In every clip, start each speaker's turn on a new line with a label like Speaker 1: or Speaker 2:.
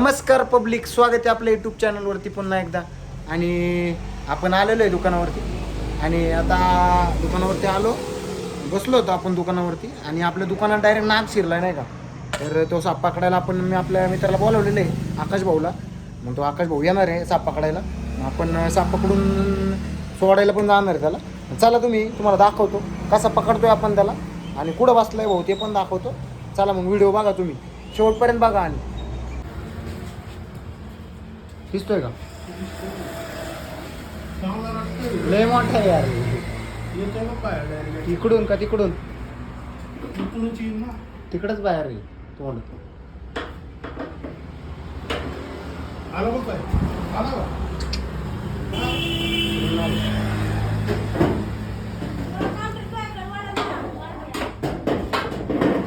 Speaker 1: नमस्कार पब्लिक स्वागत आहे आपल्या यूट्यूब चॅनलवरती पुन्हा एकदा. आणि आपण आलेलो आहे दुकानावरती. आणि आता दुकानावरती आलो. बसलो होतो आपण दुकानावरती. आणि आपल्या दुकानात डायरेक्ट नाग शिरला नाही का? तर तो साप पकडायला आपण मी आपल्या मित्राला बोलावलेलं आहे आकाश भाऊला. मग तो आकाश भाऊ येणार आहे साप पकडायला. मग आपण साप पकडून सोडायला पण जाणार आहे त्याला. चला तुम्ही तुम्हाला दाखवतो. कसा पकडतोय आपण त्याला. आणि कुठं बसलाय भाऊ ते पण दाखवतो. चला मग व्हिडिओ बघा तुम्ही. शेवटपर्यंत बघा आणि दिसतोय का? लय मोठा आहे यार. इकडून का तिकडून? तिकडच बाहेर आहे तोंड.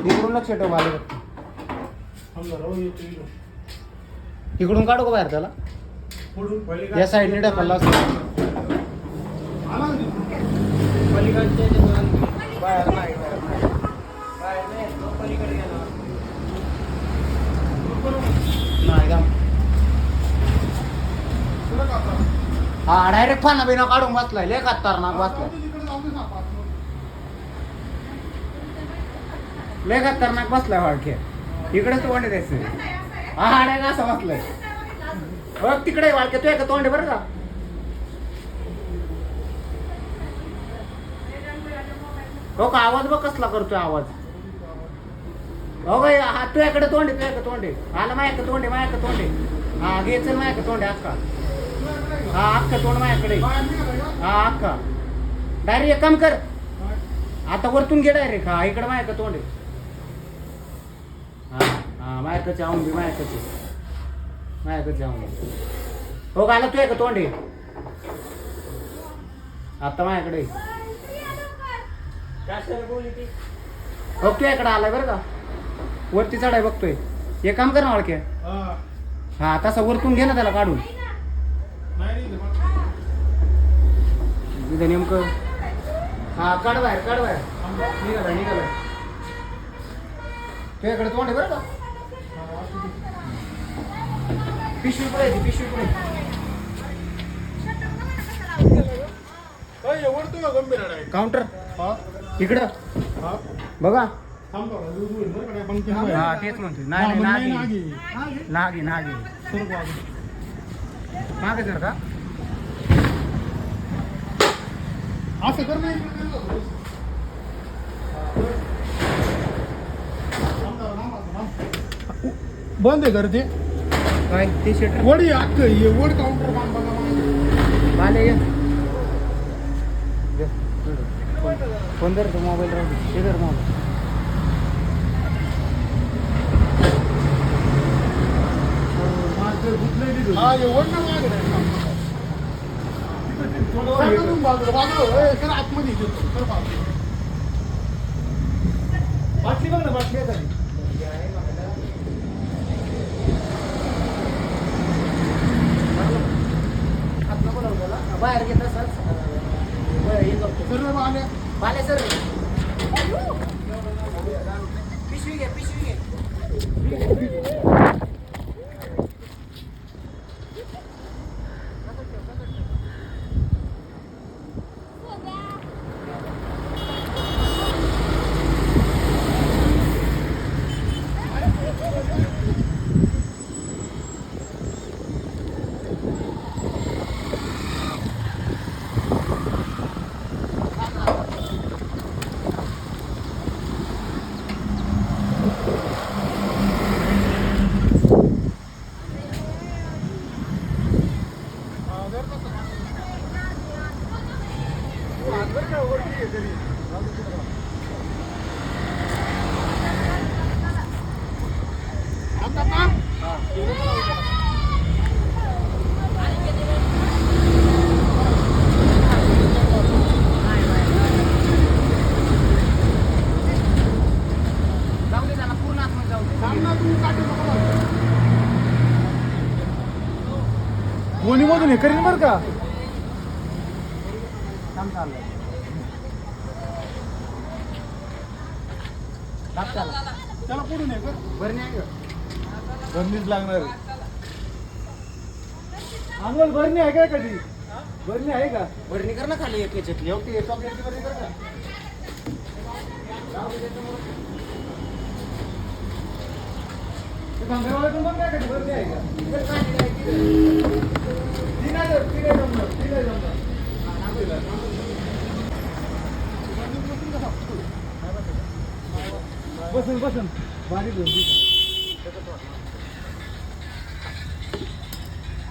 Speaker 1: इकडून लक्ष ठेव माझ्या इकडून काढू का बाहेर त्याला? या साईडने ढकलला हा डायरेक्ट फाना बिना काढून बसलाय. लय खतरनाक बसलाय. लय खतरनाक बसलाय वाडके इकडेच तोंड द्यायचं हा डायरेक्ट असं बसलाय. बघ तिकडे वाळके तू एका तोंड बरं का? हो का? आवाज बघ कसला करतोय आवाज. हो बाई हा तू एकडे तोंड आहे तू एका तोंडे आला माझ्या तोंड आहे माझ्या तोंड हा घे चल माझ्या तोंड तोंडे अक्का. हा अक्का तोंड माझ्याकडे हा अक्का. डायरेक्ट एक काम कर. आता वरतून घे डायरेक्ट. हा इकडे माझ्या तोंड तोंडे हा हा माझ्याकडे जाऊन घे माझ्याकडे माझ्याकडे जाऊन हो का आला तू एका तोंड? आहे आता माझ्याकडे आहे. बघतोय इकडे आलाय बरं का. वरती चढाय बघतोय. एक काम कर ना ओळखे हा तसा वरतून घे ना त्याला काढून. इथं नेमकं हा काढ बाहेर काढ बाहेर. निघाला निघाला तुझ्याकडे तोंड आहे बरं का? पिशवी पुढे पिशवी पुढे काउंटर इकडं. बघा. हा तेच म्हणतोय. नाही नाही नागी. नागी नागी. मागे जर का?
Speaker 2: असं कर नाही बंद आहे ते.
Speaker 1: काय? ते शटर
Speaker 2: वडी ये वड काउंटर काम बघा
Speaker 1: बाले ये दे, फोन- धर तो मोबाईल राहू हे धर मोबाईल
Speaker 2: हा बाजूला बाजूला. आतमध्ये
Speaker 1: yapıyor, yapıyor. आतमध्ये जाऊ दे
Speaker 2: थांब ना, तू काठी नको लावू. गोणीमधून हे करीन बरं का?
Speaker 1: काम चाललंय त्याला
Speaker 2: पुढून हे
Speaker 1: बरं. नाही
Speaker 2: लागणार. अनमोल भरणी आहे का कधी? भरणी आहे का?
Speaker 1: भरणी कर ना खाली एक याच्यातली. हो ती चॉकलेटची भरणी कर ना
Speaker 2: ते भांगरवाल्यातून बघ ना कधी भरणी आहे का ती नाही जम- ती नाही जमणार, ती नाही जमणार. बसून बसून बारीक होईल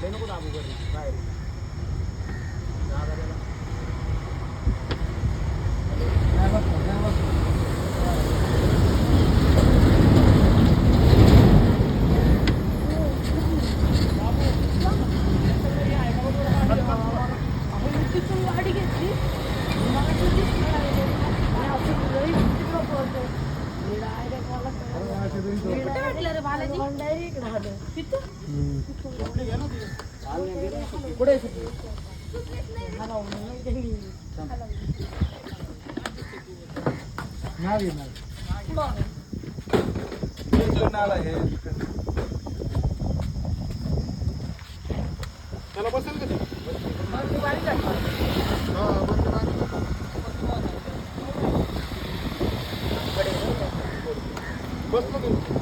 Speaker 1: नको दाबू भरणी, बाहेर.
Speaker 3: कुठे
Speaker 1: आहे
Speaker 2: त्याला बसेल का ते? तू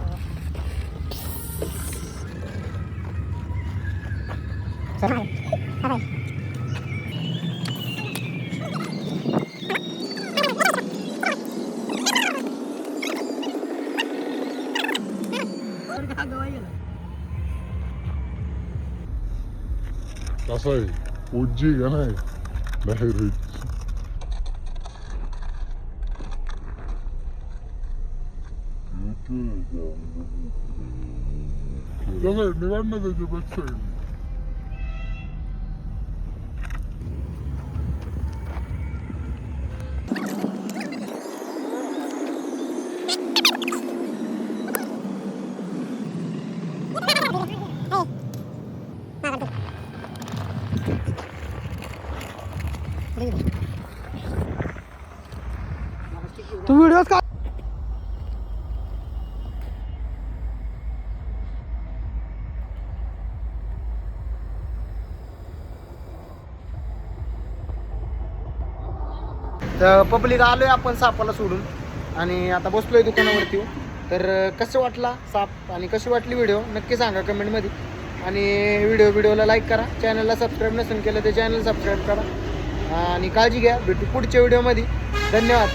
Speaker 2: लय वाट आहे.
Speaker 1: पाहायला लक्ष द्या
Speaker 4: कसं आहे उज्जी का नाही डायरेक्ट कसं आहे निवाड ना त्याच्या बॅक साईड
Speaker 2: तू व्हिडिओ का
Speaker 1: तर पब्लिक आलोय आपण सापाला सोडून. आणि आता बसलोय दुकानावरती. तर कसं वाटला साप आणि कशी वाटली व्हिडिओ? नक्की सांगा कमेंटमध्ये आणि व्हिडिओ व्हिडिओला लाईक करा. चॅनलला सबस्क्राईब नसून केलं तर चॅनल सबस्क्राईब करा. आणि काळजी घ्या. भेटू पुढच्या व्हिडिओमध्ये धन्यवाद.